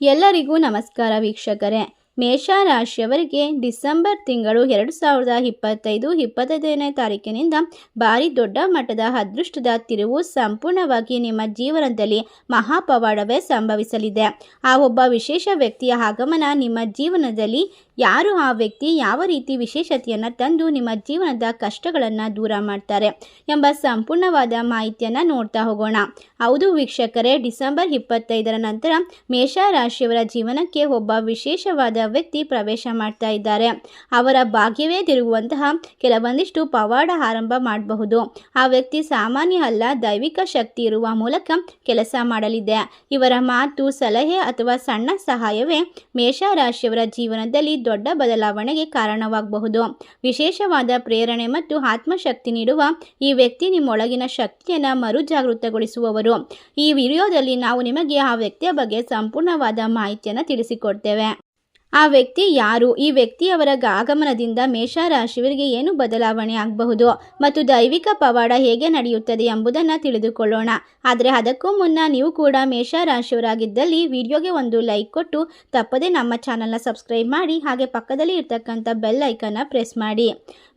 ಎಲ್ಲರಿಗೂ ನಮಸ್ಕಾರ ವೀಕ್ಷಕರೇ. ಮೇಷರಾಶಿಯವರಿಗೆ ಡಿಸೆಂಬರ್ ತಿಂಗಳು ಎರಡು ಸಾವಿರದ ಇಪ್ಪತ್ತೈದು ಇಪ್ಪತ್ತೈದನೇ ತಾರೀಕಿನಿಂದ ಭಾರಿ ದೊಡ್ಡ ಮಟ್ಟದ ಅದೃಷ್ಟದ ತಿರುವು ಸಂಪೂರ್ಣವಾಗಿ ನಿಮ್ಮ ಜೀವನದಲ್ಲಿ ಮಹಾಪವಾಡವೇ ಸಂಭವಿಸಲಿದೆ. ಆ ಒಬ್ಬ ವಿಶೇಷ ವ್ಯಕ್ತಿಯ ಆಗಮನ ನಿಮ್ಮ ಜೀವನದಲ್ಲಿ ಯಾರು ಆ ವ್ಯಕ್ತಿ ಯಾವ ರೀತಿ ವಿಶೇಷತೆಯನ್ನು ತಂದು ನಿಮ್ಮ ಜೀವನದ ಕಷ್ಟಗಳನ್ನು ದೂರ ಮಾಡ್ತಾರೆ ಎಂಬ ಸಂಪೂರ್ಣವಾದ ಮಾಹಿತಿಯನ್ನು ನೋಡ್ತಾ ಹೋಗೋಣ. ಹೌದು ವೀಕ್ಷಕರೇ, ಡಿಸೆಂಬರ್ ಇಪ್ಪತ್ತೈದರ ನಂತರ ಮೇಷರಾಶಿಯವರ ಜೀವನಕ್ಕೆ ಒಬ್ಬ ವಿಶೇಷವಾದ ವ್ಯಕ್ತಿ ಪ್ರವೇಶ ಮಾಡ್ತಾ ಇದ್ದಾರೆ. ಅವರ ಭಾಗ್ಯವೇ ತಿರುಗುವಂತಹ ಕೆಲವೊಂದಿಷ್ಟು ಪವಾಡ ಆರಂಭ ಮಾಡಬಹುದು. ಆ ವ್ಯಕ್ತಿ ಸಾಮಾನ್ಯ ಅಲ್ಲ, ದೈವಿಕ ಶಕ್ತಿ ಇರುವ ಮೂಲಕ ಕೆಲಸ ಮಾಡಲಿದೆ. ಇವರ ಮಾತು, ಸಲಹೆ ಅಥವಾ ಸಣ್ಣ ಸಹಾಯವೇ ಮೇಷರಾಶಿಯವರ ಜೀವನದಲ್ಲಿ ದೊಡ್ಡ ಬದಲಾವಣೆಗೆ ಕಾರಣವಾಗಬಹುದು. ವಿಶೇಷವಾದ ಪ್ರೇರಣೆ ಮತ್ತು ಆತ್ಮಶಕ್ತಿ ನೀಡುವ ಈ ವ್ಯಕ್ತಿ ನಿಮ್ಮೊಳಗಿನ ಶಕ್ತಿಯನ್ನು ಮರುಜಾಗೃತಗೊಳಿಸುವವರು. ಈ ವಿಡಿಯೋದಲ್ಲಿ ನಾವು ನಿಮಗೆ ಆ ವ್ಯಕ್ತಿಯ ಬಗ್ಗೆ ಸಂಪೂರ್ಣವಾದ ಮಾಹಿತಿಯನ್ನು ತಿಳಿಸಿಕೊಡ್ತೇವೆ. ಆ ವ್ಯಕ್ತಿ ಯಾರು? ಈ ವ್ಯಕ್ತಿಯವರ ಆಗಮನದಿಂದ ಮೇಷರಾಶಿಯವರಿಗೆ ಏನು ಬದಲಾವಣೆ ಆಗಬಹುದು? ಮತ್ತು ದೈವಿಕ ಪವಾಡ ಹೇಗೆ ನಡೆಯುತ್ತದೆ ಎಂಬುದನ್ನು ತಿಳಿದುಕೊಳ್ಳೋಣ. ಆದರೆ ಅದಕ್ಕೂ ಮುನ್ನ ನೀವು ಕೂಡ ಮೇಷರಾಶಿಯವರಾಗಿದ್ದಲ್ಲಿ ವಿಡಿಯೋಗೆ ಒಂದು ಲೈಕ್ ಕೊಟ್ಟು ತಪ್ಪದೆ ನಮ್ಮ ಚಾನಲ್ನ ಸಬ್ಸ್ಕ್ರೈಬ್ ಮಾಡಿ, ಹಾಗೆ ಪಕ್ಕದಲ್ಲಿ ಇರ್ತಕ್ಕಂಥ ಬೆಲ್ ಐಕನ್ನ ಪ್ರೆಸ್ ಮಾಡಿ.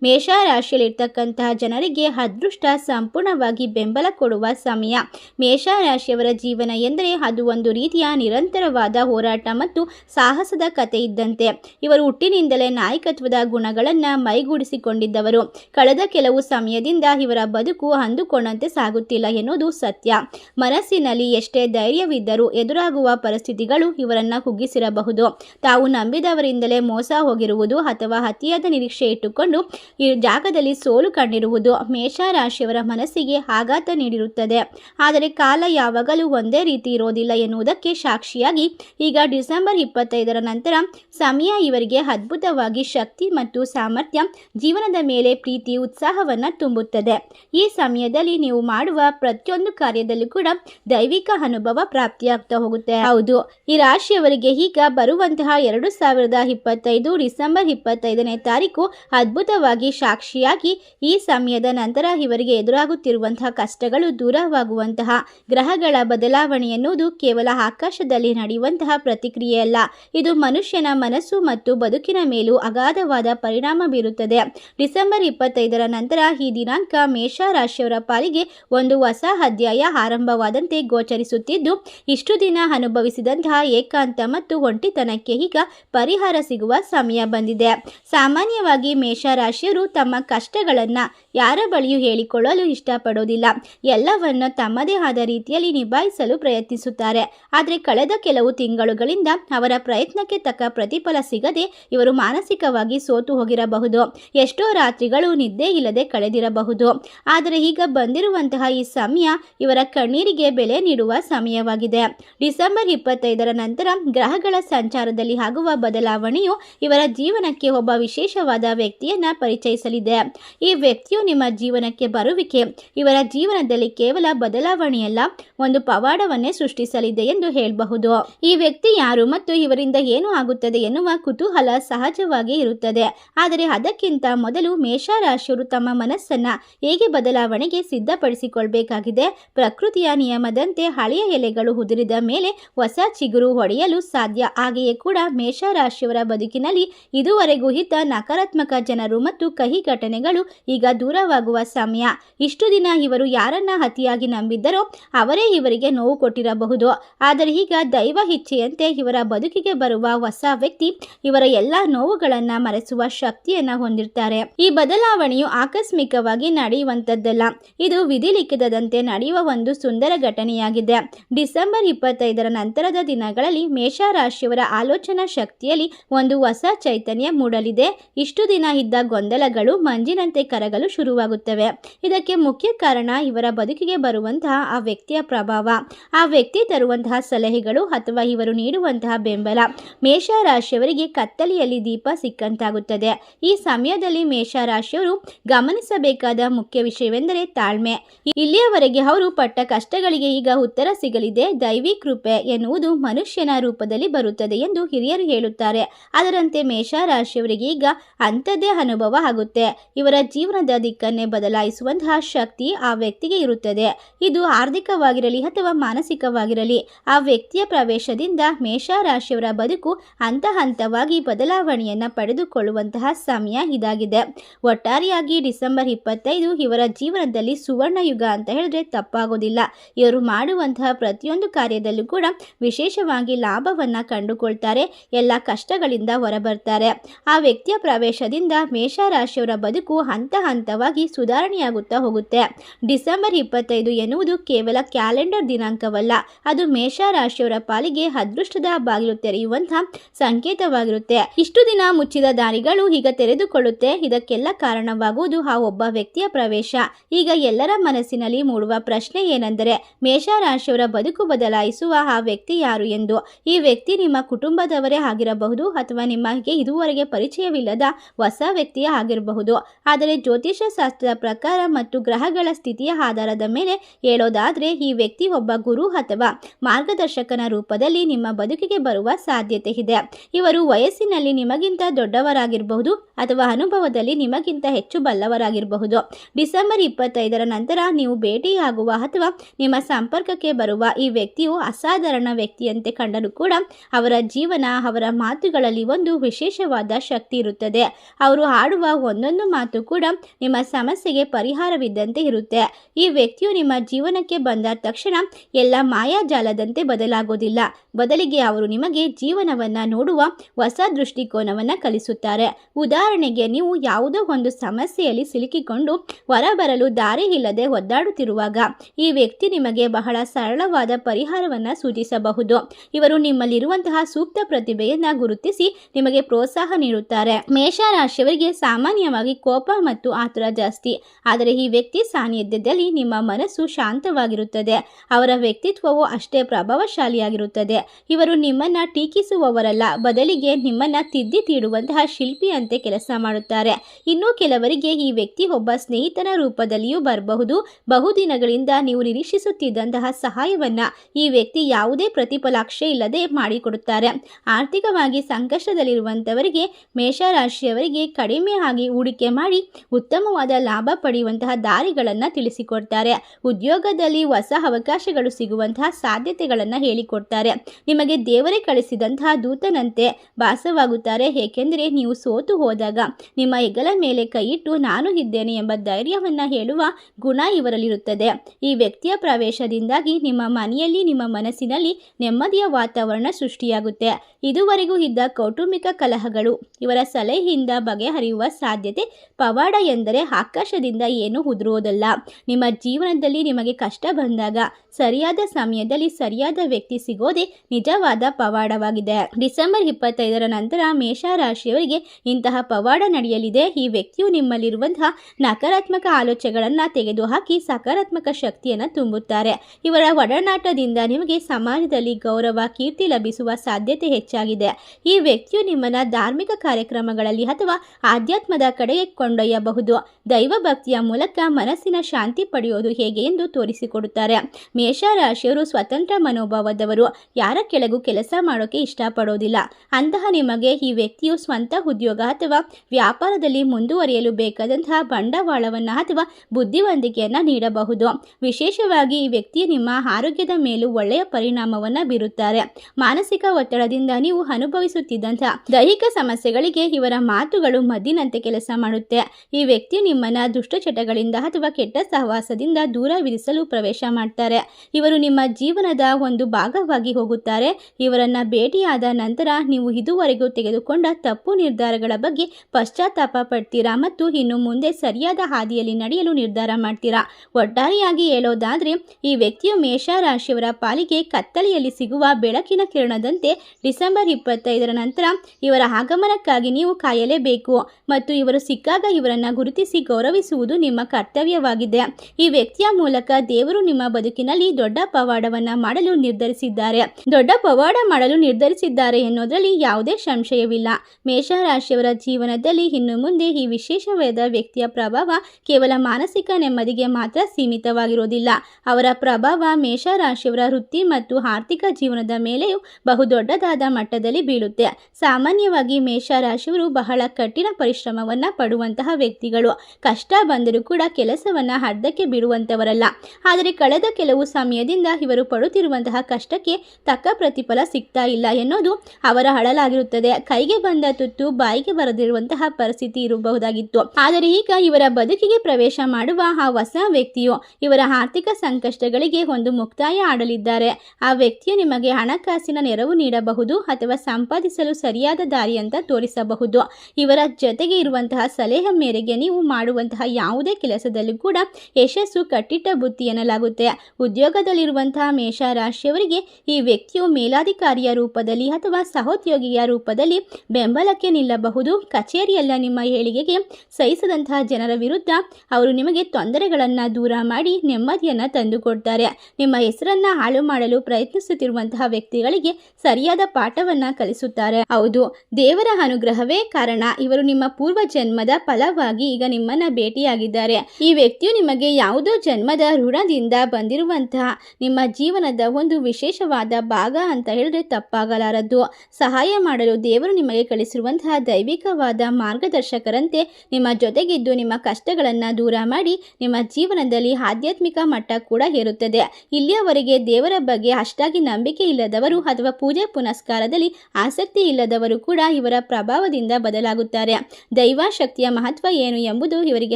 ಮೇಷರಾಶಿಯಲ್ಲಿರ್ತಕ್ಕಂತಹ ಜನರಿಗೆ ಅದೃಷ್ಟ ಸಂಪೂರ್ಣವಾಗಿ ಬೆಂಬಲ ಕೊಡುವ ಸಮಯ. ಮೇಷರಾಶಿಯವರ ಜೀವನ ಎಂದರೆ ಅದು ಒಂದು ರೀತಿಯ ನಿರಂತರವಾದ ಹೋರಾಟ ಮತ್ತು ಸಾಹಸದ ಕಥೆ ಇದ್ದಂತೆ. ಇವರು ಹುಟ್ಟಿನಿಂದಲೇ ನಾಯಕತ್ವದ ಗುಣಗಳನ್ನು ಮೈಗೂಡಿಸಿಕೊಂಡಿದ್ದವರು. ಕಳೆದ ಕೆಲವು ಸಮಯದಿಂದ ಇವರ ಬದುಕು ಅಂದುಕೊಂಡಂತೆ ಸಾಗುತ್ತಿಲ್ಲ ಎನ್ನುವುದು ಸತ್ಯ. ಮನಸ್ಸಿನಲ್ಲಿ ಎಷ್ಟೇ ಧೈರ್ಯವಿದ್ದರೂ ಎದುರಾಗುವ ಪರಿಸ್ಥಿತಿಗಳು ಇವರನ್ನ ಕುಗ್ಗಿಸಿರಬಹುದು. ತಾವು ನಂಬಿದವರಿಂದಲೇ ಮೋಸ ಹೋಗಿರುವುದು ಅಥವಾ ಅತಿಯಾದ ನಿರೀಕ್ಷೆ ಇಟ್ಟುಕೊಂಡು ಈ ಜಾಗದಲ್ಲಿ ಸೋಲು ಕಂಡಿರುವುದು ಮೇಷರಾಶಿಯವರ ಮನಸ್ಸಿಗೆ ಆಘಾತ ನೀಡಿರುತ್ತದೆ. ಆದರೆ ಕಾಲ ಯಾವಾಗಲೂ ಒಂದೇ ರೀತಿ ಇರೋದಿಲ್ಲ ಎನ್ನುವುದಕ್ಕೆ ಸಾಕ್ಷಿಯಾಗಿ ಈಗ ಡಿಸೆಂಬರ್ ಇಪ್ಪತ್ತೈದರ ನಂತರ ಸಮಯ ಇವರಿಗೆ ಅದ್ಭುತವಾಗಿ ಶಕ್ತಿ ಮತ್ತು ಸಾಮರ್ಥ್ಯ ಜೀವನದ ಮೇಲೆ ಪ್ರೀತಿ, ಉತ್ಸಾಹವನ್ನು ತುಂಬುತ್ತದೆ. ಈ ಸಮಯದಲ್ಲಿ ನೀವು ಮಾಡುವ ಪ್ರತಿಯೊಂದು ಕಾರ್ಯದಲ್ಲೂ ಕೂಡ ದೈವಿಕ ಅನುಭವ ಪ್ರಾಪ್ತಿಯಾಗ್ತಾ ಹೋಗುತ್ತೆ. ಹೌದು, ಈ ರಾಶಿಯವರಿಗೆ ಈಗ ಬರುವಂತಹ ಎರಡು ಸಾವಿರದ ಇಪ್ಪತ್ತೈದು ಡಿಸೆಂಬರ್ ಇಪ್ಪತ್ತೈದನೇ ತಾರೀಕು ಅದ್ಭುತವಾಗಿ ಸಾಕ್ಷಿಯಾಗಿ ಈ ಸಮಯದ ನಂತರ ಇವರಿಗೆ ಎದುರಾಗುತ್ತಿರುವಂತಹ ಕಷ್ಟಗಳು ದೂರವಾಗುವಂತಹ ಗ್ರಹಗಳ ಬದಲಾವಣೆ ಎನ್ನುವುದು ಕೇವಲ ಆಕಾಶದಲ್ಲಿ ನಡೆಯುವಂತಹ ಪ್ರತಿಕ್ರಿಯೆಯಲ್ಲ. ಇದು ಮನುಷ್ಯನ ಮನಸ್ಸು ಮತ್ತು ಬದುಕಿನ ಮೇಲೂ ಅಗಾಧವಾದ ಪರಿಣಾಮ ಬೀರುತ್ತದೆ. ಡಿಸೆಂಬರ್ ಇಪ್ಪತ್ತೈದರ ನಂತರ ಈ ದಿನಾಂಕ ಮೇಷ ರಾಶಿಯವರ ಪಾಲಿಗೆ ಒಂದು ಹೊಸ ಅಧ್ಯಾಯ ಆರಂಭವಾದಂತೆ ಗೋಚರಿಸುತ್ತಿದ್ದು, ಇಷ್ಟು ದಿನ ಅನುಭವಿಸಿದಂತಹ ಏಕಾಂತ ಮತ್ತು ಒಂಟಿತನಕ್ಕೆ ಈಗ ಪರಿಹಾರ ಸಿಗುವ ಸಮಯ ಬಂದಿದೆ. ಸಾಮಾನ್ಯವಾಗಿ ಮೇಷರಾಶಿಯರು ತಮ್ಮ ಕಷ್ಟಗಳನ್ನು ಯಾರ ಬಳಿಯೂ ಹೇಳಿಕೊಳ್ಳಲು ಇಷ್ಟಪಡೋದಿಲ್ಲ ಎಲ್ಲವನ್ನು ತಮ್ಮದೇ ಆದ ರೀತಿಯಲ್ಲಿ ನಿಭಾಯಿಸಲು ಪ್ರಯತ್ನಿಸುತ್ತಾರೆ. ಆದರೆ ಕಳೆದ ಕೆಲವು ತಿಂಗಳುಗಳಿಂದ ಅವರ ಪ್ರಯತ್ನಕ್ಕೆ ತಕ್ಕ ಪ್ರತಿಫಲ ಸಿಗದೆ ಇವರು ಮಾನಸಿಕವಾಗಿ ಸೋತು ಹೋಗಿರಬಹುದು. ಎಷ್ಟೋ ರಾತ್ರಿಗಳು ನಿದ್ದೆ ಇಲ್ಲದೆ ಕಳೆದಿರಬಹುದು. ಆದರೆ ಈಗ ಬಂದಿರುವಂತಹ ಈ ಸಮಯ ಇವರ ಕಣ್ಣೀರಿಗೆ ಬೆಲೆ ನೀಡುವ ಸಮಯವಾಗಿದೆ. ಡಿಸೆಂಬರ್ ಇಪ್ಪತ್ತೈದರ ನಂತರ ಗ್ರಹಗಳ ಸಂಚಾರದಲ್ಲಿ ಆಗುವ ಬದಲಾವಣೆಯು ಇವರ ಜೀವನಕ್ಕೆ ಒಬ್ಬ ವಿಶೇಷವಾದ ವ್ಯಕ್ತಿಯನ್ನ ಪರಿಚಯಿಸಲಿದೆ. ಈ ವ್ಯಕ್ತಿಯು ನಿಮ್ಮ ಜೀವನಕ್ಕೆ ಬರುವಿಕೆ. ಇವರ ಜೀವನದಲ್ಲಿ ಕೇವಲ ಬದಲಾವಣೆಯಲ್ಲ, ಒಂದು ಪವಾಡವನ್ನೇ ಸೃಷ್ಟಿಸಲಿದೆ ಎಂದು ಹೇಳಬಹುದು. ಈ ವ್ಯಕ್ತಿ ಯಾರು ಮತ್ತು ಇವರಿಂದ ಏನು ಆಗುತ್ತದೆ ಎನ್ನುವ ಕುತೂಹಲ ಸಹಜವಾಗಿ ಇರುತ್ತದೆ. ಆದರೆ ಅದಕ್ಕಿಂತ ಮೊದಲು ಮೇಷರಾಶಿಯವರು ತಮ್ಮ ಮನಸ್ಸನ್ನ ಹೇಗೆ ಬದಲಾವಣೆಗೆ ಸಿದ್ಧಪಡಿಸಿಕೊಳ್ಳಬೇಕಾಗಿದೆ ಪ್ರಕೃತಿಯ ನಿಯಮದಂತೆ ಹಳೆಯ ಎಲೆಗಳು ಉದುರಿದ ಮೇಲೆ ಹೊಸ ಚಿಗುರು ಹೊಡೆಯಲು ಸಾಧ್ಯ. ಹಾಗೆಯೇ ಕೂಡ ಮೇಷರಾಶಿಯವರ ಬದುಕಿನಲ್ಲಿ ಇದುವರೆಗೂ ಹಿತ ನಕಾರಾತ್ಮಕ ಜನರು ಮತ್ತು ಕಹಿ ಘಟನೆಗಳು ಈಗ ದೂರವಾಗುವ ಸಮಯ. ಇಷ್ಟು ದಿನ ಇವರು ಯಾರನ್ನ ಅತಿಯಾಗಿ ನಂಬಿದ್ದರೋ ಅವರೇ ಇವರಿಗೆ ನೋವು ಕೊಟ್ಟಿರಬಹುದು. ಆದರೆ ಈಗ ದೈವ ಇಚ್ಛೆಯಂತೆ ಇವರ ಬದುಕಿಗೆ ಬರುವ ಹೊಸ ವ್ಯಕ್ತಿ ಇವರ ಎಲ್ಲ ನೋವುಗಳನ್ನು ಮರೆಸುವ ಶಕ್ತಿಯನ್ನ ಹೊಂದಿರ್ತಾರೆ. ಈ ಬದಲಾವಣೆಯು ಆಕಸ್ಮಿಕವಾಗಿ ನಡೆಯುವಂಥದ್ದಲ್ಲ. ಇದು ವಿಧಿಲಿಖಿತದಂತೆ ನಡೆಯುವ ಒಂದು ಸುಂದರ ಘಟನೆಯಾಗಿದೆ. ಡಿಸೆಂಬರ್ ಇಪ್ಪತ್ತೈದರ ನಂತರದ ದಿನಗಳಲ್ಲಿ ಮೇಷರಾಶಿಯವರ ಆಲೋಚನಾ ಶಕ್ತಿಯಲ್ಲಿ ಒಂದು ಹೊಸ ಚೈತನ್ಯ ಮೂಡಲಿದೆ. ಇಷ್ಟು ದಿನ ಇದ್ದ ಗೊಂದಲಗಳು ಮಂಜಿನಂತೆ ಕರಗಲು ಶುರುವಾಗುತ್ತವೆ. ಇದಕ್ಕೆ ಮುಖ್ಯ ಕಾರಣ ಇವರ ಬದುಕಿಗೆ ಬರುವಂತಹ ಆ ವ್ಯಕ್ತಿಯ ಪ್ರಭಾವ. ಆ ವ್ಯಕ್ತಿ ತರುವಂತಹ ಸಲಹೆಗಳು ಅಥವಾ ಇವರು ನೀಡುವಂತಹ ಬೆಂಬಲ. ಮೇಷ ಮೇಷರಾಶಿಯವರಿಗೆ ಕತ್ತಲೆಯಲ್ಲಿ ದೀಪ ಸಿಕ್ಕಂತಾಗುತ್ತದೆ. ಈ ಸಮಯದಲ್ಲಿ ಮೇಷರಾಶಿಯವರು ಗಮನಿಸಬೇಕಾದ ಮುಖ್ಯ ವಿಷಯವೆಂದರೆ ತಾಳ್ಮೆ. ಇಲ್ಲಿಯವರೆಗೆ ಅವರು ಪಟ್ಟ ಕಷ್ಟಗಳಿಗೆ ಈಗ ಉತ್ತರ ಸಿಗಲಿದೆ. ದೈವಿ ಕೃಪೆ ಎನ್ನುವುದು ಮನುಷ್ಯನ ರೂಪದಲ್ಲಿ ಬರುತ್ತದೆ ಎಂದು ಹಿರಿಯರು ಹೇಳುತ್ತಾರೆ. ಅದರಂತೆ ಮೇಷರಾಶಿಯವರಿಗೆ ಈಗ ಅಂಥದ್ದೇ ಅನುಭವ ಆಗುತ್ತೆ. ಇವರ ಜೀವನದ ದಿಕ್ಕನ್ನೇ ಬದಲಾಯಿಸುವಂತಹ ಶಕ್ತಿ ಆ ವ್ಯಕ್ತಿಗೆ ಇರುತ್ತದೆ. ಇದು ಆರ್ಥಿಕವಾಗಿರಲಿ ಅಥವಾ ಮಾನಸಿಕವಾಗಿರಲಿ, ಆ ವ್ಯಕ್ತಿಯ ಪ್ರವೇಶದಿಂದ ಮೇಷರಾಶಿಯವರ ಬದುಕು ಹಂತ ಹಂತವಾಗಿ ಬದಲಾವಣೆಯನ್ನು ಪಡೆದುಕೊಳ್ಳುವಂತಹ ಸಮಯ ಇದಾಗಿದೆ. ಒಟ್ಟಾರೆಯಾಗಿ ಡಿಸೆಂಬರ್ ಇಪ್ಪತ್ತೈದು ಇವರ ಜೀವನದಲ್ಲಿ ಸುವರ್ಣ ಯುಗ ಅಂತ ಹೇಳಿದ್ರೆ ತಪ್ಪಾಗೋದಿಲ್ಲ. ಇವರು ಮಾಡುವಂತಹ ಪ್ರತಿಯೊಂದು ಕಾರ್ಯದಲ್ಲೂ ಕೂಡ ವಿಶೇಷವಾಗಿ ಲಾಭವನ್ನು ಕಂಡುಕೊಳ್ತಾರೆ, ಎಲ್ಲ ಕಷ್ಟಗಳಿಂದ ಹೊರಬರ್ತಾರೆ. ಆ ವ್ಯಕ್ತಿಯ ಪ್ರವೇಶದಿಂದ ಮೇಷರಾಶಿಯವರ ಬದುಕು ಹಂತ ಹಂತವಾಗಿ ಸುಧಾರಣೆಯಾಗುತ್ತಾ ಹೋಗುತ್ತೆ. ಡಿಸೆಂಬರ್ ಇಪ್ಪತ್ತೈದು ಎನ್ನುವುದು ಕೇವಲ ಕ್ಯಾಲೆಂಡರ್ ದಿನಾಂಕವಲ್ಲ, ಅದು ಮೇಷರಾಶಿಯವರ ಪಾಲಿಗೆ ಅದೃಷ್ಟದ ಬಾಗಿಲು ತೆರೆಯುವಂತಹ ಸಂಕೇತವಾಗಿರುತ್ತೆ. ಇಷ್ಟು ದಿನ ಮುಚ್ಚಿದ ದಾರಿಗಳು ಈಗ ತೆರೆದುಕೊಳ್ಳುತ್ತೆ. ಇದಕ್ಕೆಲ್ಲ ಕಾರಣವಾಗುವುದು ಆ ಒಬ್ಬ ವ್ಯಕ್ತಿಯ ಪ್ರವೇಶ. ಈಗ ಎಲ್ಲರ ಮನಸ್ಸಿನಲ್ಲಿ ಮೂಡುವ ಪ್ರಶ್ನೆ ಏನೆಂದರೆ, ಮೇಷರಾಶಿಯವರ ಬದುಕು ಬದಲಾಯಿಸುವ ಆ ವ್ಯಕ್ತಿ ಯಾರು ಎಂದು. ಈ ವ್ಯಕ್ತಿ ನಿಮ್ಮ ಕುಟುಂಬದವರೇ ಆಗಿರಬಹುದು ಅಥವಾ ನಿಮಗೆ ಇದುವರೆಗೆ ಪರಿಚಯವಿಲ್ಲದ ಹೊಸ ವ್ಯಕ್ತಿಯೇ ಆಗಿರಬಹುದು. ಆದರೆ ಜ್ಯೋತಿಷ ಶಾಸ್ತ್ರದ ಪ್ರಕಾರ ಮತ್ತು ಗ್ರಹಗಳ ಸ್ಥಿತಿಯ ಆಧಾರದ ಮೇಲೆ ಹೇಳೋದಾದ್ರೆ, ಈ ವ್ಯಕ್ತಿ ಒಬ್ಬ ಗುರು ಅಥವಾ ಮಾರ್ಗದರ್ಶಕನ ರೂಪದಲ್ಲಿ ನಿಮ್ಮ ಬದುಕಿಗೆ ಬರುವ ಸಾಧ್ಯತೆ ಇದೆ. ಇವರು ವಯಸ್ಸಿನಲ್ಲಿ ನಿಮಗಿಂತ ದೊಡ್ಡವರಾಗಿರಬಹುದು ಅಥವಾ ಅನುಭವದಲ್ಲಿ ನಿಮಗಿಂತ ಹೆಚ್ಚು ಬಲ್ಲವರಾಗಿರಬಹುದು. ಡಿಸೆಂಬರ್ ಇಪ್ಪತ್ತೈದರ ನಂತರ ನೀವು ಭೇಟಿಯಾಗುವ ಅಥವಾ ನಿಮ್ಮ ಸಂಪರ್ಕಕ್ಕೆ ಬರುವ ಈ ವ್ಯಕ್ತಿಯು ಅಸಾಧಾರಣ ವ್ಯಕ್ತಿಯಂತೆ ಕಂಡರೂ ಕೂಡ ಅವರ ಜೀವನ, ಅವರ ಮಾತುಗಳಲ್ಲಿ ಒಂದು ವಿಶೇಷವಾದ ಶಕ್ತಿ ಇರುತ್ತದೆ. ಅವರು ಆಡುವ ಒಂದೊಂದು ಮಾತು ಕೂಡ ನಿಮ್ಮ ಸಮಸ್ಯೆಗೆ ಪರಿಹಾರವಿದ್ದಂತೆ ಇರುತ್ತೆ. ಈ ವ್ಯಕ್ತಿಯು ನಿಮ್ಮ ಜೀವನಕ್ಕೆ ಬಂದ ತಕ್ಷಣ ಎಲ್ಲ ಮಾಯಾಜಾಲದಂತೆ ಬದಲಾಗೋದಿಲ್ಲ. ಬದಲಿಗೆ ಅವರು ನಿಮಗೆ ಜೀವನವನ್ನ ನೋಡುವ ಹೊಸ ದೃಷ್ಟಿಕೋನವನ್ನು ಕಲಿಸುತ್ತಾರೆ. ಉದಾಹರಣೆಗೆ, ನೀವು ಯಾವುದೋ ಒಂದು ಸಮಸ್ಯೆಯಲ್ಲಿ ಸಿಲುಕಿಕೊಂಡು ಹೊರಬರಲು ದಾರಿ ಇಲ್ಲದೆ ಒದ್ದಾಡುತ್ತಿರುವಾಗ, ಈ ವ್ಯಕ್ತಿ ನಿಮಗೆ ಬಹಳ ಸರಳವಾದ ಪರಿಹಾರವನ್ನು ಸೂಚಿಸಬಹುದು. ಇವರು ನಿಮ್ಮಲ್ಲಿರುವಂತಹ ಸೂಕ್ತ ಪ್ರತಿಭೆಯನ್ನ ಗುರುತಿಸಿ ನಿಮಗೆ ಪ್ರೋತ್ಸಾಹ ನೀಡುತ್ತಾರೆ. ಮೇಷರಾಶಿಯವರಿಗೆ ಸಾಮಾನ್ಯವಾಗಿ ಕೋಪ ಮತ್ತು ಆತುರ ಜಾಸ್ತಿ. ಆದರೆ ಈ ವ್ಯಕ್ತಿ ಸಾನ್ನಿಧ್ಯದಲ್ಲಿ ನಿಮ್ಮ ಮನಸ್ಸು ಶಾಂತವಾಗಿರುತ್ತದೆ. ಅವರ ವ್ಯಕ್ತಿತ್ವವು ಅಷ್ಟೇ ಪ್ರಭಾವಶಾಲಿಯಾಗಿರುತ್ತದೆ. ಇವರು ನಿಮ್ಮನ್ನ ಟೀಕಿಸುವವರಲ್ಲ. ಬದಲಿಗೆ ನಿಮ್ಮನ್ನ ತಿದ್ದಿ ತೀಡುವಂತಹ ಶಿಲ್ಪಿಯಂತೆ ಕೆಲಸ ಮಾಡುತ್ತಾರೆ. ಇನ್ನು ಕೆಲವರಿಗೆ ಈ ವ್ಯಕ್ತಿ ಒಬ್ಬ ಸ್ನೇಹಿತನ ರೂಪದಲ್ಲಿಯೂ ಬರಬಹುದು. ಬಹುದಿನಗಳಿಂದ ನೀವು ನಿರೀಕ್ಷಿಸುತ್ತಿದ್ದಂತಹ ಸಹಾಯವನ್ನ ಈ ವ್ಯಕ್ತಿ ಯಾವುದೇ ಪ್ರತಿಫಲಾಕ್ಷೆ ಇಲ್ಲದೆ ಮಾಡಿಕೊಡುತ್ತಾರೆ. ಆರ್ಥಿಕವಾಗಿ ಸಂಕಷ್ಟದಲ್ಲಿರುವಂತವರಿಗೆ, ಮೇಷರಾಶಿಯವರಿಗೆ ಕಡಿಮೆ ಆಗಿ ಹೂಡಿಕೆ ಮಾಡಿ ಉತ್ತಮವಾದ ಲಾಭ ಪಡೆಯುವಂತಹ ದಾರಿಗಳನ್ನು ತಿಳಿಸಿಕೊಡ್ತಾರೆ. ಉದ್ಯೋಗದಲ್ಲಿ ಹೊಸ ಅವಕಾಶಗಳು ಸಿಗುವಂತಹ ಸಾಧ್ಯತೆಗಳನ್ನು ಹೇಳಿಕೊಡ್ತಾರೆ. ನಿಮಗೆ ದೇವರೇ ಕಳಿಸಿದಂತಹ ದೂತನಂತೆ ಭಾಸವಾಗುತ್ತಾರೆ. ಏಕೆಂದರೆ ನೀವು ಸೋತು ಹೋದಾಗ ನಿಮ್ಮ ಹೆಗಲ ಮೇಲೆ ಕೈಯಿಟ್ಟು ನಾನು ಇದ್ದೇನೆ ಎಂಬ ಧೈರ್ಯವನ್ನು ಹೇಳುವ ಗುಣ ಇವರಲ್ಲಿರುತ್ತದೆ. ಈ ವ್ಯಕ್ತಿಯ ಪ್ರವೇಶದಿಂದಾಗಿ ನಿಮ್ಮ ಮನೆಯಲ್ಲಿ, ನಿಮ್ಮ ಮನಸ್ಸಿನಲ್ಲಿ ನೆಮ್ಮದಿಯ ವಾತಾವರಣ ಸೃಷ್ಟಿಯಾಗುತ್ತೆ. ಇದುವರೆಗೂ ಇದ್ದ ಕೌಟುಂಬಿಕ ಕಲಹಗಳು ಇವರ ಸಲಹೆಯಿಂದ ಬಗೆಹರಿಯುವ ಸಾಧ್ಯತೆ ಪವಾಡ ಎಂದರೆ ಆಕಾಶದಿಂದ ಏನು ಉದುರುವುದಲ್ಲ ನಿಮ್ಮ ಜೀವನದಲ್ಲಿ ನಿಮಗೆ ಕಷ್ಟ ಬಂದಾಗ ಸರಿಯಾದ ಸಮಯದಲ್ಲಿ ಸರಿಯಾದ ವ್ಯಕ್ತಿ ಸಿಗೋದೇ ನಿಜವಾದ ಪವಾಡವಾಗಿದೆ. ಡಿಸೆಂಬರ್ ಇಪ್ಪತ್ತೈದರ ನಂತರ ಮೇಷರಾಶಿಯವರಿಗೆ ಇಂತಹ ಪವಾಡ ನಡೆಯಲಿದೆ. ಈ ವ್ಯಕ್ತಿಯು ನಿಮ್ಮಲ್ಲಿರುವಂತಹ ನಕಾರಾತ್ಮಕ ಆಲೋಚನೆಗಳನ್ನು ತೆಗೆದುಹಾಕಿ ಸಕಾರಾತ್ಮಕ ಶಕ್ತಿಯನ್ನು ತುಂಬುತ್ತಾರೆ. ಇವರ ಒಡನಾಟದಿಂದ ನಿಮಗೆ ಸಮಾಜದಲ್ಲಿ ಗೌರವ, ಕೀರ್ತಿ ಲಭಿಸುವ ಸಾಧ್ಯತೆ ಹೆಚ್ಚಾಗಿದೆ. ಈ ವ್ಯಕ್ತಿಯು ನಿಮ್ಮನ್ನ ಧಾರ್ಮಿಕ ಕಾರ್ಯಕ್ರಮಗಳಲ್ಲಿ ಅಥವಾ ಆಧ್ಯಾತ್ಮದ ಕಡೆಗೆ ಕೊಂಡೊಯ್ಯಬಹುದು. ದೈವ ಭಕ್ತಿಯ ಮೂಲಕ ಮನಸ್ಸಿನ ಶಾಂತಿ ಪಡೆಯೋದು ಹೇಗೆ ಎಂದು ತೋರಿಸಿಕೊಡುತ್ತಾರೆ. ಮೇಷರಾಶಿಯವರು ಸ್ವತಂತ್ರ ಮನೋಭಾವದವರು. ಯಾರ ಕೆಳಗೂ ಕೆಲಸ ಮಾಡೋಕೆ ಇಷ್ಟಪಡೋದಿಲ್ಲ. ಅಂತಹ ನಿಮಗೆ ಈ ವ್ಯಕ್ತಿಯು ಸ್ವಂತ ಉದ್ಯೋಗ ಅಥವಾ ವ್ಯಾಪಾರದಲ್ಲಿ ಮುಂದುವರಿಯಲು ಬೇಕಾದಂತಹ ಬಂಡವಾಳವನ್ನು ಅಥವಾ ಬುದ್ಧಿವಂತಿಕೆಯನ್ನು ನೀಡಬಹುದು. ವಿಶೇಷವಾಗಿ ಈ ವ್ಯಕ್ತಿ ನಿಮ್ಮ ಆರೋಗ್ಯದ ಮೇಲೂ ಒಳ್ಳೆಯ ಪರಿಣಾಮವನ್ನು ಬೀರುತ್ತಾರೆ. ಮಾನಸಿಕ ಒತ್ತಡದಿಂದ ನೀವು ಅನುಭವಿಸುತ್ತಿದ್ದಂತಹ ದೈಹಿಕ ಸಮಸ್ಯೆಗಳಿಗೆ ಇವರ ಮಾತುಗಳು ಮದ್ದಿನಂತೆ ಕೆಲಸ ಮಾಡುತ್ತೆ. ಈ ವ್ಯಕ್ತಿ ನಿಮ್ಮನ್ನ ದುಷ್ಟಚಟಗಳಿಂದ ಅಥವಾ ಕೆಟ್ಟ ಸಹವಾಸದಿಂದ ದೂರವಿರಿಸಲು ಪ್ರವೇಶ ಮಾಡ್ತಾರೆ. ಇವರು ನಿಮ್ಮ ಜೀವನದ ಒಂದು ಭಾಗವಾಗಿ ಹೋಗುತ್ತಾರೆ. ಇವರನ್ನ ಭೇಟಿಯಾದ ನಂತರ ನೀವು ಇದುವರೆಗೂ ತೆಗೆದುಕೊಂಡ ತಪ್ಪು ನಿರ್ಧಾರಗಳ ಬಗ್ಗೆ ಪಶ್ಚಾತ್ತಾಪ ಪಡ್ತೀರಾ ಮತ್ತು ಇನ್ನು ಮುಂದೆ ಸರಿಯಾದ ಹಾದಿಯಲ್ಲಿ ನಡೆಯಲು ನಿರ್ಧಾರ ಮಾಡ್ತೀರಾ? ಒಟ್ಟಾರೆಯಾಗಿ ಹೇಳೋದಾದ್ರೆ, ಈ ವ್ಯಕ್ತಿಯು ಮೇಷರಾಶಿಯವರ ಪಾಲಿಗೆ ಕತ್ತಲೆಯಲ್ಲಿ ಸಿಗುವ ಬೆಳಕಿನ ಕಿರಣದಂತೆ ಡಿಸೆಂಬರ್ ಇಪ್ಪತ್ತೈದರ ನಂತರ ಇವರ ಆಗಮನಕ್ಕಾಗಿ ನೀವು ಕಾಯಲೇಬೇಕು ಮತ್ತು ಇವರು ಸಿಕ್ಕಾಗ ಇವರನ್ನ ಗುರುತಿಸಿ ಗೌರವಿಸುವುದು ನಿಮ್ಮ ಕರ್ತವ್ಯವಾಗಿದೆ. ಈ ವ್ಯಕ್ತಿಯ ಮೂಲಕ ದೇವರು ನಿಮ್ಮ ಬದುಕಿನಲ್ಲಿ ದೊಡ್ಡ ಪವಾಡವನ್ನ ಮಾಡಲು ನಿರ್ಧರಿಸಿದ್ದಾರೆ. ದೊಡ್ಡ ಪವಾಡ ಮಾಡಲು ನಿರ್ಧರಿಸಿದ್ದಾರೆ ಎನ್ನುವುದರಲ್ಲಿ ಯಾವುದೇ ಸಂಶಯವಿಲ್ಲ. ಮೇಷರಾಶಿಯವರ ಜೀವನದಲ್ಲಿ ಇನ್ನು ಮುಂದೆ ಈ ವಿಶೇಷವಾದ ವ್ಯಕ್ತಿಯ ಪ್ರಭಾವ ಕೇವಲ ಮಾನಸಿಕ ನೆಮ್ಮದಿಗೆ ಮಾತ್ರ ಸೀಮಿತವಾಗಿರುವುದಿಲ್ಲ. ಅವರ ಪ್ರಭಾವ ಮೇಷರಾಶಿಯವರ ವೃತ್ತಿ ಮತ್ತು ಆರ್ಥಿಕ ಜೀವನದ ಮೇಲೆಯೂ ಬಹುದೊಡ್ಡದಾದ ಮಟ್ಟದಲ್ಲಿ ಬೀಳುತ್ತೆ. ಸಾಮಾನ್ಯವಾಗಿ ಮೇಷರಾಶಿಯವರು ಬಹಳ ಕಠಿಣ ಪರಿಶ್ರಮವನ್ನು ಪಡುವಂತಹ ವ್ಯಕ್ತಿಗಳು. ಕಷ್ಟ ಬಂದರೂ ಕೂಡ ಕೆಲಸವನ್ನು ಅರ್ಧಕ್ಕೆ ಬಿಡುವಂತವರಲ್ಲ. ಆದರೆ ಕಳೆದ ಕೆಲವು ಸಮಯದಿಂದ ಇವರು ಪಡುತ್ತಿರುವಂತಹ ಕಷ್ಟಕ್ಕೆ ತಕ್ಕ ಪ್ರತಿಫಲ ಸಿಗ್ತಾ ಇಲ್ಲ ಎನ್ನುವುದು ಅವರ ಹಳಲಾಗಿರುತ್ತದೆ ಕೈಗೆ ಬಂದ ತುತ್ತು ಬಾಯಿಗೆ ಬರದಿರುವಂತಹ ಪರಿಸ್ಥಿತಿ ಇರಬಹುದಾಗಿತ್ತು. ಆದರೆ ಈಗ ಇವರ ಬದುಕಿಗೆ ಪ್ರವೇಶ ಮಾಡುವ ಆ ಹೊಸ ವ್ಯಕ್ತಿಯು ಇವರ ಆರ್ಥಿಕ ಸಂಕಷ್ಟಗಳಿಗೆ ಒಂದು ಮುಕ್ತಾಯ ಆಡಲಿದ್ದಾರೆ. ಆ ವ್ಯಕ್ತಿಯು ನಿಮಗೆ ಹಣಕಾಸಿನ ನೆರವು ನೀಡಬಹುದು ಅಥವಾ ಸಂಪಾದಿಸಲು ಸರಿಯಾದ ದಾರಿ ಅಂತ ತೋರಿಸಬಹುದು. ಇವರ ಜೊತೆಗೆ ಇರುವಂತಹ ಸಲಹೆ ಮೇರೆಗೆ ನೀವು ಮಾಡುವಂತಹ ಯಾವುದೇ ಕೆಲಸದಲ್ಲೂ ಕೂಡ ಯಶಸ್ಸು ಕಟ್ಟಿಟ್ಟ ಬುತ್ತಿ ಎನ್ನಲಾಗುತ್ತೆ. ಉದ್ಯೋಗದಲ್ಲಿರುವಂತಹ ಮೇಷರಾಶಿಯವರಿಗೆ ಈ ವ್ಯಕ್ತಿಯು ಮೇಲಾಧಿಕಾರಿಯ ರೂಪದಲ್ಲಿ ಅಥವಾ ಸಹೋದ್ಯೋಗಿಯ ರೂಪದಲ್ಲಿ ಬೆಂಬಲಕ್ಕೆ ನಿಲ್ಲಬಹುದು. ಕಚೇರಿಯಲ್ಲ ನಿಮ್ಮ ಏಳಿಗೆಗೆ ಸಹಿಸದಂತಹ ಜನರ ವಿರುದ್ಧ ಅವರು ನಿಮಗೆ ತೊಂದರೆಗಳನ್ನು ದೂರ ಮಾಡಿ ನೆಮ್ಮದಿಯನ್ನು ತಂದುಕೊಡ್ತಾರೆ. ನಿಮ್ಮ ಹೆಸರನ್ನ ಹಾಳು ಮಾಡಲು ಪ್ರಯತ್ನಿಸುತ್ತಿರುವಂತಹ ವ್ಯಕ್ತಿಗಳಿಗೆ ಸರಿಯಾದ ಪಾಠವನ್ನ ಕಲಿಸುತ್ತಾರೆ. ಹೌದು, ದೇವರ ಅನುಗ್ರಹವೇ ಕಾರಣ. ಇವರು ನಿಮ್ಮ ಪೂರ್ವ ಜನ್ಮದ ಫಲವಾಗಿ ಈಗ ನಿಮ್ಮನ್ನ ಭೇಟಿಯಾಗಿದ್ದಾರೆ. ಈ ವ್ಯಕ್ತಿಯು ನಿಮಗೆ ಯಾವುದೋ ಜನ್ಮದ ಋಣದಿಂದ ಬಂದಿರುವಂತಹ ನಿಮ್ಮ ಜೀವನದ ಒಂದು ವಿಶೇಷವಾದ ಭಾಗ ಅಂತ ಹೇಳಿದ್ರೆ ತಪ್ಪಾಗಲಾರದು ಸಹಾಯ ಮಾಡಲು ದೇವರು ನಿಮಗೆ ಕಳಿಸಿರುವಂತಹ ದೈವಿಕವಾದ ಮಾರ್ಗದರ್ಶಕರಂತೆ ನಿಮ್ಮ ಜೊತೆಗಿದ್ದು ನಿಮ್ಮ ಕಷ್ಟಗಳನ್ನು ದೂರ ಮಾಡಿ ನಿಮ್ಮ ಜೀವನದಲ್ಲಿ ಆಧ್ಯಾತ್ಮಿಕ ಮಟ್ಟ ಕೂಡ ಏರುತ್ತದೆ ಇಲ್ಲಿಯವರೆಗೆ ದೇವರ ಬಗ್ಗೆ ಅಷ್ಟಾಗಿ ನಂಬಿಕೆ ಇಲ್ಲದವರು ಅಥವಾ ಪೂಜೆ ಪುನಸ್ಕಾರದಲ್ಲಿ ಆಸಕ್ತಿ ಇಲ್ಲದವರು ಕೂಡ ಇವರ ಪ್ರಭಾವದಿಂದ ಬದಲಾಗುತ್ತಾರೆ. ದೈವ ಶಕ್ತಿಯ ಮಹತ್ವ ಏನು ಎಂಬುದು ಇವರಿಗೆ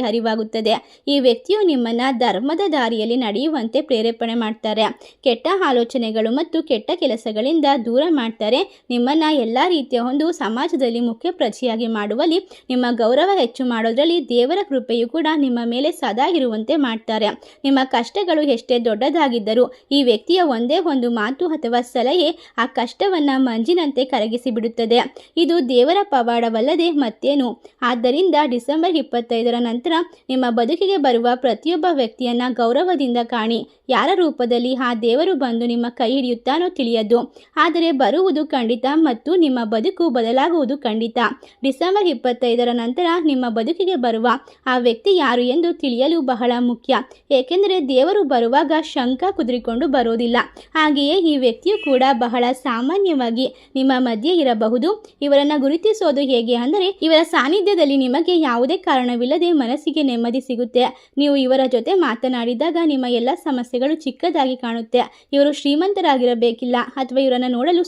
ಅರಿವಾಗುತ್ತದೆ. ಈ ವ್ಯಕ್ತಿಯು ನಿಮ್ಮನ್ನ ಧರ್ಮದ ದಾರಿಯಲ್ಲಿ ನಡೆಯುವಂತೆ ಪ್ರೇರೇಪಣೆ ಮಾಡ್ತಾರೆ. ಕೆಟ್ಟ ಆಲೋಚನೆಗಳು ಮತ್ತು ಕೆಟ್ಟ ಕೆಲಸಗಳಿಂದ ದೂರ ಮಾಡ್ತಾರೆ. ನಿಮ್ಮನ್ನ ಎಲ್ಲ ರೀತಿಯ ಒಂದು ಸಮಾಜದಲ್ಲಿ ಮುಖ್ಯ ಪ್ರಜೆಯಾಗಿ ಮಾಡುವಲ್ಲಿ ನಿಮ್ಮ ಗೌರವ ಹೆಚ್ಚು ಮಾಡೋದರಲ್ಲಿ ದೇವರ ಕೃಪೆಯು ಕೂಡ ನಿಮ್ಮ ಮೇಲೆ ಸದಾ ಇರುವಂತೆ ಮಾಡ್ತಾರೆ. ನಿಮ್ಮ ಕಷ್ಟಗಳು ಎಷ್ಟೇ ದೊಡ್ಡದಾಗಿದ್ದರೂ ಈ ವ್ಯಕ್ತಿಯ ಒಂದೇ ಒಂದು ಮಾತು ಅಥವಾ ಸಲಹೆ ಆ ಕಷ್ಟವನ್ನ ಮಂಜಿನಂತೆ ಕರಗಿಸಿ ಬಿಡುತ್ತದೆ. ಇದು ದೇವರ ಪವಾಡವಲ್ಲದೆ ಮತ್ತೇನು? ಆದ್ದರಿಂದ ಡಿಸೆಂಬರ್ ಇಪ್ಪತ್ತೈದರ ನಂತರ ನಿಮ್ಮ ಬದುಕಿಗೆ ಬರುವ ಪ್ರತಿಯೊಬ್ಬ ವ್ಯಕ್ತಿಯನ್ನ ಗೌರವದಿಂದ ಕಾಣಿ. ಯಾರ ರೂಪದಲ್ಲಿ ಆ ದೇವರು ಬಂದು ನಿಮ್ಮ ಕೈ ಹಿಡಿಯುತ್ತಾನೋ ತಿಳಿಯದು. ಆದರೆ ಬರುವುದು ಖಂಡಿತ ಮತ್ತು ನಿಮ್ಮ ಬದುಕು ಬದಲಾಗುವುದು ಖಂಡಿತ. ಡಿಸೆಂಬರ್ ಇಪ್ಪತ್ತೈದರ ನಂತರ ನಿಮ್ಮ ಬದುಕಿಗೆ ಬರುವ ಆ ವ್ಯಕ್ತಿ ಯಾರು ಎಂದು ತಿಳಿಯಲು ಬಹಳ ಮುಖ್ಯ. ಏಕೆಂದರೆ ದೇವರು ಬರುವಾಗ ಶಂಕ ಕುದುರಿಕೊಂಡು ಬರೋದಿಲ್ಲ ಹಾಗೆಯೇ ಈ ವ್ಯಕ್ತಿಯು ಕೂಡ ಬಹಳ ಸಾಮಾನ್ಯವಾಗಿ ನಿಮ್ಮ ಮಧ್ಯೆ ಇರಬಹುದು. ಇವರನ್ನು ಗುರುತಿಸೋದು ಹೇಗೆ ಅಂದರೆ ಇವರ ಸಾನ್ನಿಧ್ಯದಲ್ಲಿ ನಿಮಗೆ ಯಾವುದೇ ಕಾರಣವಿಲ್ಲದೆ ಮನಸ್ಸಿಗೆ ನೆಮ್ಮದಿ ಸಿಗುತ್ತೆ. ನೀವು ಇವರ ಜೊತೆ ಮಾತನಾಡಿದಾಗ ನಿಮ್ಮ ಎಲ್ಲ ಸಮಸ್ಯೆಗಳು ಚಿಕ್ಕದಾಗಿ ಕಾಣುತ್ತೆ. ಇವರು ಶ್ರೀಮಂತರಾಗಿರಬೇಕಿಲ್ಲ ಅಥವಾ ಇವರನ್ನು ನೋಡಲು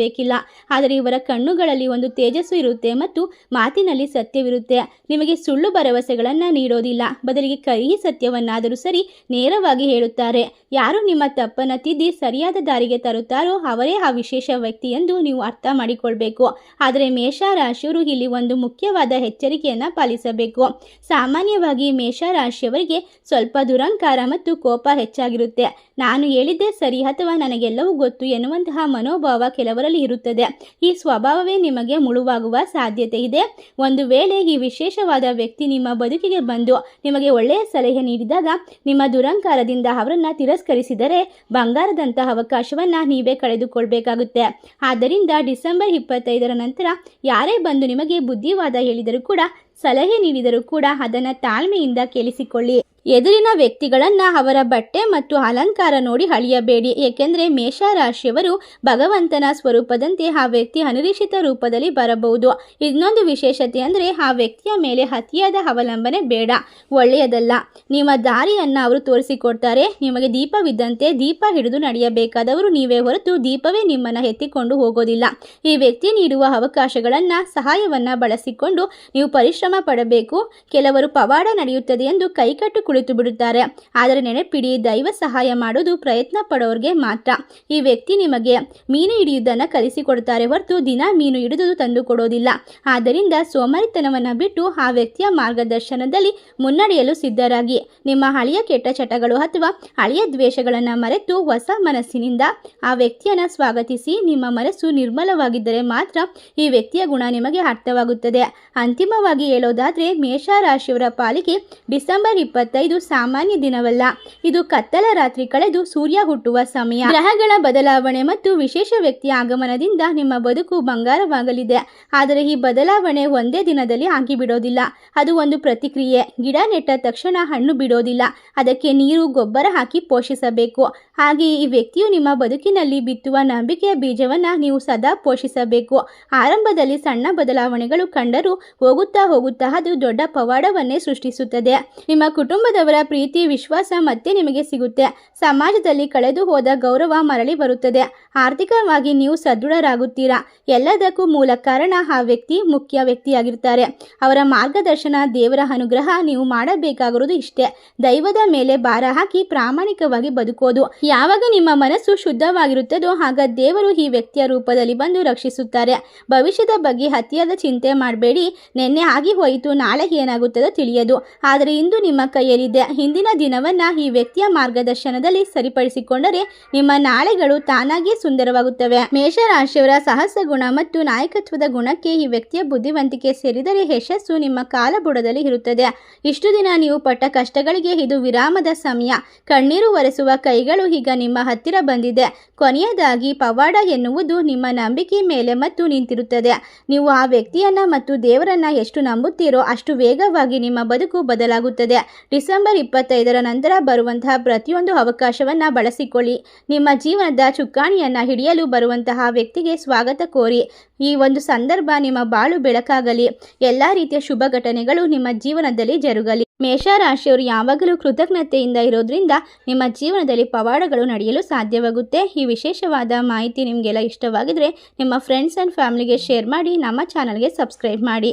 ಸುಂದರವಾಗಿರಬೇಕಿಲ್ಲ ಆದರೆ ಇವರ ಕಣ್ಣುಗಳಲ್ಲಿ ಒಂದು ತೇಜಸ್ಸು ಇರುತ್ತೆ ಮತ್ತು ಮಾತಿನಲ್ಲಿ ಸತ್ಯವಿರುತ್ತೆ. ನಿಮಗೆ ಸುಳ್ಳು ಭರವಸೆಗಳನ್ನು ನೀಡೋದಿಲ್ಲ. ಬದಲಿಗೆ ಕಹಿ ಸತ್ಯವನ್ನಾದರೂ ಸರಿ ನೇರವಾಗಿ ಹೇಳುತ್ತಾರೆ. ಯಾರು ನಿಮ್ಮ ತಪ್ಪನ್ನು ತಿದ್ದಿ ಸರಿಯಾದ ದಾರಿಗೆ ತರುತ್ತಾರೋ ಅವರೇ ಆ ವಿಶೇಷ ವ್ಯಕ್ತಿ ಎಂದು ನೀವು ಅರ್ಥ ಮಾಡಿಕೊಳ್ಬೇಕು. ಆದರೆ ಮೇಷರಾಶಿಯವರು ಇಲ್ಲಿ ಒಂದು ಮುಖ್ಯವಾದ ಎಚ್ಚರಿಕೆಯನ್ನು ಪಾಲಿಸಬೇಕು. ಸಾಮಾನ್ಯವಾಗಿ ಮೇಷರಾಶಿಯವರಿಗೆ ಸ್ವಲ್ಪ ದುರಂಕಾರ ಮತ್ತು ಕೋಪ ಹೆಚ್ಚಾಗಿರುತ್ತೆ. ನಾನು ಹೇಳಿದ್ದೆ ಸರಿ ಅಥವಾ ನನಗೆಲ್ಲವೂ ಗೊತ್ತು ಎನ್ನುವಂತಹ ಮನೋಭಾವ ಕೆಲವರಲ್ಲಿ ಇರುತ್ತದೆ. ಈ ಸ್ವಭಾವವೇ ನಿಮಗೆ ಮುಳುವಾಗುವ ಸಾಧ್ಯತೆ ಇದೆ. ಒಂದು ವೇಳೆ ಈ ವಿಶೇಷವಾದ ವ್ಯಕ್ತಿ ನಿಮ್ಮ ಬದುಕಿಗೆ ಬಂದು ನಿಮಗೆ ಒಳ್ಳೆಯ ಸಲಹೆ ನೀಡಿದಾಗ ನಿಮ್ಮ ದುರಂಕಾರದಿಂದ ಅವರನ್ನು ತಿರಸ್ಕರಿಸಿದರೆ ಬಂಗಾರದಂತಹ ಅವಕಾಶವನ್ನು ನೀವೇ ಕಳೆದುಕೊಳ್ಬೇಕಾಗುತ್ತೆ. ಆದ್ದರಿಂದ ಡಿಸೆಂಬರ್ ಇಪ್ಪತ್ತೈದರ ನಂತರ ಯಾರೇ ಬಂದು ನಿಮಗೆ ಬುದ್ಧಿವಾದ ಹೇಳಿದರೂ ಕೂಡ ಸಲಹೆ ನೀಡಿದರೂ ಕೂಡ ಅದನ್ನು ತಾಳ್ಮೆಯಿಂದ ಕೇಳಿಸಿಕೊಳ್ಳಿ. ಎದುರಿನ ವ್ಯಕ್ತಿಗಳನ್ನ ಅವರ ಬಟ್ಟೆ ಮತ್ತು ಅಲಂಕಾರ ನೋಡಿ ಅಳಿಯಬೇಡಿ. ಏಕೆಂದರೆ ಮೇಷರಾಶಿಯವರು ಭಗವಂತನ ಸ್ವರೂಪದಂತೆ ಆ ವ್ಯಕ್ತಿ ಅನಿರೀಕ್ಷಿತ ರೂಪದಲ್ಲಿ ಬರಬಹುದು. ಇನ್ನೊಂದು ವಿಶೇಷತೆ ಅಂದರೆ ಆ ವ್ಯಕ್ತಿಯ ಮೇಲೆ ಅತಿಯಾದ ಅವಲಂಬನೆ ಬೇಡ. ಒಳ್ಳೆಯದಲ್ಲ. ನಿಮ್ಮ ದಾರಿಯನ್ನ ಅವರು ತೋರಿಸಿಕೊಡ್ತಾರೆ. ನಿಮಗೆ ದೀಪವಿದ್ದಂತೆ ದೀಪ ಹಿಡಿದು ನಡೆಯಬೇಕಾದವರು ನೀವೇ ಹೊರತು ದೀಪವೇ ನಿಮ್ಮನ್ನ ಎತ್ತಿಕೊಂಡು ಹೋಗೋದಿಲ್ಲ. ಈ ವ್ಯಕ್ತಿ ನೀಡುವ ಅವಕಾಶಗಳನ್ನ ಸಹಾಯವನ್ನ ಬಳಸಿಕೊಂಡು ನೀವು ಪರಿಶ್ರಮ ಪಡಬೇಕು. ಕೆಲವರು ಪವಾಡ ನಡೆಯುತ್ತದೆ ಎಂದು ಕೈಕಟ್ಟು ಕುಳಿತು ಬಿಡುತ್ತಾರೆ. ಆದರೆ ನೆನಪಿಡಿ, ದೈವ ಸಹಾಯ ಮಾಡೋದು ಪ್ರಯತ್ನ ಪಡೋರ್ಗೆ ಮಾತ್ರ. ಈ ವ್ಯಕ್ತಿ ನಿಮಗೆ ಮೀನು ಹಿಡಿಯುವುದನ್ನು ಕಲಿಸಿಕೊಡ್ತಾರೆ ಹೊರತು ದಿನ ಮೀನು ಹಿಡಿದು ತಂದು ಕೊಡೋದಿಲ್ಲ. ಆದ್ದರಿಂದ ಸೋಮಾರಿತನವನ್ನು ಬಿಟ್ಟು ಆ ವ್ಯಕ್ತಿಯ ಮಾರ್ಗದರ್ಶನದಲ್ಲಿ ಮುನ್ನಡೆಯಲು ಸಿದ್ಧರಾಗಿ. ನಿಮ್ಮ ಹಳೆಯ ಕೆಟ್ಟ ಚಟಗಳು ಅಥವಾ ಹಳೆಯ ದ್ವೇಷಗಳನ್ನು ಮರೆತು ಹೊಸ ಮನಸ್ಸಿನಿಂದ ಆ ವ್ಯಕ್ತಿಯನ್ನು ಸ್ವಾಗತಿಸಿ ನಿಮ್ಮ ಮನಸ್ಸು ನಿರ್ಮಲವಾಗಿದ್ದರೆ ಮಾತ್ರ ಈ ವ್ಯಕ್ತಿಯ ಗುಣ ನಿಮಗೆ ಅರ್ಥವಾಗುತ್ತದೆ. ಅಂತಿಮವಾಗಿ ಹೇಳೋದಾದ್ರೆ ಮೇಷರಾಶಿಯವರ ಪಾಲಿಗೆ ಡಿಸೆಂಬರ್ ಇಪ್ಪತ್ತೈದು ಸಾಮಾನ್ಯ ದಿನವಲ್ಲ. ಇದು ಕತ್ತಲ ರಾತ್ರಿ ಕಳೆದು ಸೂರ್ಯ ಹುಟ್ಟುವ ಸಮಯ. ಗ್ರಹಗಳ ಬದಲಾವಣೆ ಮತ್ತು ವಿಶೇಷ ವ್ಯಕ್ತಿಯ ಆಗಮನದಿಂದ ನಿಮ್ಮ ಬದುಕು ಬಂಗಾರವಾಗಲಿದೆ. ಆದರೆ ಈ ಬದಲಾವಣೆ ಒಂದೇ ದಿನದಲ್ಲಿ ಆಗಿಬಿಡೋದಿಲ್ಲ. ಅದು ಒಂದು ಪ್ರತಿಕ್ರಿಯೆ. ಗಿಡ ನೆಟ್ಟ ತಕ್ಷಣ ಹಣ್ಣು ಬಿಡೋದಿಲ್ಲ. ಅದಕ್ಕೆ ನೀರು, ಗೊಬ್ಬರ ಹಾಕಿ ಪೋಷಿಸಬೇಕು. ಹಾಗೆ ಈ ವ್ಯಕ್ತಿಯು ನಿಮ್ಮ ಬದುಕಿನಲ್ಲಿ ಬಿತ್ತುವ ನಂಬಿಕೆಯ ಬೀಜವನ್ನ ನೀವು ಸದಾ ಪೋಷಿಸಬೇಕು. ಆರಂಭದಲ್ಲಿ ಸಣ್ಣ ಬದಲಾವಣೆಗಳು ಕಂಡರೂ ಹೋಗುತ್ತಾ ಅದು ದೊಡ್ಡ ಪವಾಡವನ್ನೇ ಸೃಷ್ಟಿಸುತ್ತದೆ. ನಿಮ್ಮ ಕುಟುಂಬದವರ ಪ್ರೀತಿ, ವಿಶ್ವಾಸ ಮತ್ತೆ ನಿಮಗೆ ಸಿಗುತ್ತೆ. ಸಮಾಜದಲ್ಲಿ ಕಳೆದು ಹೋದ ಗೌರವ ಮರಳಿ ಬರುತ್ತದೆ. ಆರ್ಥಿಕವಾಗಿ ನೀವು ಸದೃಢರಾಗುತ್ತೀರಾ? ಎಲ್ಲದಕ್ಕೂ ಮೂಲ ಕಾರಣ ಆ ವ್ಯಕ್ತಿ ಮುಖ್ಯ ವ್ಯಕ್ತಿಯಾಗಿರ್ತಾರೆ. ಅವರ ಮಾರ್ಗದರ್ಶನ, ದೇವರ ಅನುಗ್ರಹ ನೀವು ಮಾಡಬೇಕಾಗಿರೋದು ಇಷ್ಟೇ. ದೈವದ ಮೇಲೆ ಭಾರ ಹಾಕಿ ಪ್ರಾಮಾಣಿಕವಾಗಿ ಬದುಕೋದು. ಯಾವಾಗ ನಿಮ್ಮ ಮನಸ್ಸು ಶುದ್ಧವಾಗಿರುತ್ತದೋ ಆಗ ದೇವರು ಈ ವ್ಯಕ್ತಿಯ ರೂಪದಲ್ಲಿ ಬಂದು ರಕ್ಷಿಸುತ್ತಾರೆ. ಭವಿಷ್ಯದ ಬಗ್ಗೆ ಅತಿಯಾದ ಚಿಂತೆ ಮಾಡಬೇಡಿ. ನಿನ್ನೆ ಆಗಿ ಹೋಯಿತು, ನಾಳೆ ಏನಾಗುತ್ತದೋ ತಿಳಿಯದು. ಆದರೆ ಇಂದು ನಿಮ್ಮ ಕೈಯಲ್ಲಿದೆ. ಹಿಂದಿನ ದಿನವನ್ನ ಈ ವ್ಯಕ್ತಿಯ ಮಾರ್ಗದರ್ಶನದಲ್ಲಿ ಸರಿಪಡಿಸಿಕೊಂಡರೆ ನಿಮ್ಮ ನಾಳೆಗಳು ತಾನಾಗಿಯೇ ಸುಂದರವಾಗುತ್ತವೆ. ಮೇಷರಾಶಿಯವರ ಸಾಹಸ ಗುಣ ಮತ್ತು ನಾಯಕತ್ವದ ಗುಣಕ್ಕೆ ಈ ವ್ಯಕ್ತಿಯ ಬುದ್ಧಿವಂತಿಕೆ ಸೇರಿದರೆ ಯಶಸ್ಸು ನಿಮ್ಮ ಕಾಲಬುಡದಲ್ಲಿ ಇರುತ್ತದೆ. ಇಷ್ಟು ದಿನ ನೀವು ಪಟ್ಟ ಕಷ್ಟಗಳಿಗೆ ಇದು ವಿರಾಮದ ಸಮಯ. ಕಣ್ಣೀರು ಒರೆಸುವ ಕೈಗಳು ಈಗ ನಿಮ್ಮ ಹತ್ತಿರ ಬಂದಿದೆ. ಕೊನೆಯದಾಗಿ ಪವಾಡ ಎನ್ನುವುದು ನಿಮ್ಮ ನಂಬಿಕೆ ಮೇಲೆ ಮತ್ತು ನಿಂತಿರುತ್ತದೆ. ನೀವು ಆ ವ್ಯಕ್ತಿಯನ್ನ ಮತ್ತು ದೇವರನ್ನ ಎಷ್ಟು ನಂಬುತ್ತೀರೋ ಅಷ್ಟು ವೇಗವಾಗಿ ನಿಮ್ಮ ಬದುಕು ಬದಲಾಗುತ್ತದೆ. ಡಿಸೆಂಬರ್ ಇಪ್ಪತ್ತೈದರ ನಂತರ ಬರುವಂತಹ ಪ್ರತಿಯೊಂದು ಅವಕಾಶವನ್ನ ಬಳಸಿಕೊಳ್ಳಿ. ನಿಮ್ಮ ಜೀವನದ ಚುಕ್ಕಾಣಿಯನ್ನ ಹಿಡಿಯಲು ಬರುವಂತಹ ವ್ಯಕ್ತಿಗೆ ಸ್ವಾಗತ ಕೋರಿ. ಈ ಒಂದು ಸಂದರ್ಭ ನಿಮ್ಮ ಬಾಳು ಬೆಳಕಾಗಲಿ. ಎಲ್ಲ ರೀತಿಯ ಶುಭ ಘಟನೆಗಳು ನಿಮ್ಮ ಜೀವನದಲ್ಲಿ ಜರುಗಲಿ. ಮೇಷರಾಶಿಯವರು ಯಾವಾಗಲೂ ಕೃತಜ್ಞತೆಯಿಂದ ಇರೋದ್ರಿಂದ ನಿಮ್ಮ ಜೀವನದಲ್ಲಿ ಪವಾಡಗಳು ನಡೆಯಲು ಸಾಧ್ಯವಾಗುತ್ತೆ. ಈ ವಿಶೇಷವಾದ ಮಾಹಿತಿ ನಿಮಗೆಲ್ಲ ಇಷ್ಟವಾಗಿದ್ರೆ ನಿಮ್ಮ ಫ್ರೆಂಡ್ಸ್ ಆ್ಯಂಡ್ ಫ್ಯಾಮಿಲಿಗೆ ಶೇರ್ ಮಾಡಿ, ನಮ್ಮ ಚಾನಲ್ಗೆ ಸಬ್ಸ್ಕ್ರೈಬ್ ಮಾಡಿ.